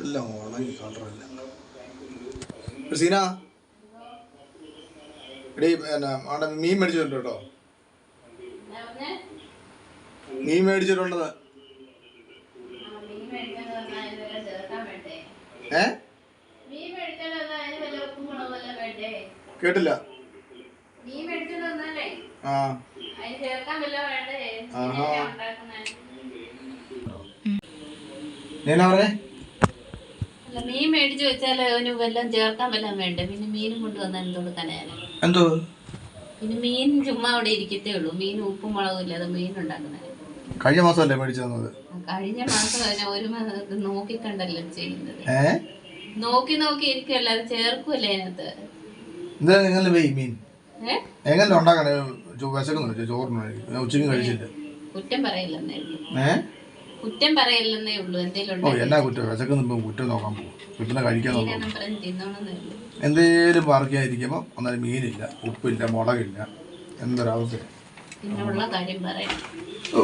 എല്ലാം ഉണങ്ങി കളറല്ല. സീന? എടീ എന്നാ അവിടെ മീൻ മേടിച്ചിട്ടുണ്ട് കേട്ടോ. മീൻ മേടിച്ചിട്ടുണ്ടെന്ന് ഏ? കേട്ടില്ല. ആ. പറഞ്ഞേ അല്ല മീൻ മേടിച്ചു വെച്ചാൽ അവന് വല്ലതും ചേർക്കാൻ വല്ലതും വേണ്ടേ? പിന്നെ മീനും കൊണ്ടുവന്ന എന്ത് കൊടുക്കാനായാലും എന്തോ? പിന്നെ മീൻ ചുമ്മാ അവിടെ ഇരിക്കത്തേ ഉള്ളൂ. മീൻ ഉപ്പും മുളകും ഇല്ലാതെ മീൻ ഉണ്ടാക്കുന്നത് കഴിഞ്ഞ മാസമല്ലേ മേടിച്ചു തന്നത്? കഴിഞ്ഞ മാസം തന്നെ ഒരു മാസം നോക്കിക്കണ്ടല്ലോ ചെയ്യുന്നത്. ഏ? നോക്കി നോക്കി ഇരിക്കുമല്ല അത് ചേർക്കുമല്ലേ അതിനകത്ത്? എന്താ നിങ്ങൾ വെയ് മീൻ? ഏ? എങ്ങനെ ഉണ്ടാക്കണേ വിശക്കുന്നുണ്ട് ചോറിന് ഉച്ചയ്ക്ക് കഴിച്ചില്ല. കുറ്റം പറയില്ലെന്നേ ഉള്ളൂ. ഏ? കുറ്റം പറയല്ലെന്നേ ഉള്ളൂ. എന്തെങ്കിലും ഓ ഉണ്ടോ എന്നാ കുറ്റം വിശക്കുന്നുമ്പോ കുറ്റം നോക്കാൻ പോകും. കുറ്റം കഴിക്കാൻ നോക്കും എന്തേലും പറിക്കാതിരിക്കുമ്പോൾ അന്നേരം മീനില്ല ഉപ്പില്ല മുളകില്ല എന്തൊരവസ്ഥ പിന്നെ ഉള്ള കാര്യം പറയാം ഓ.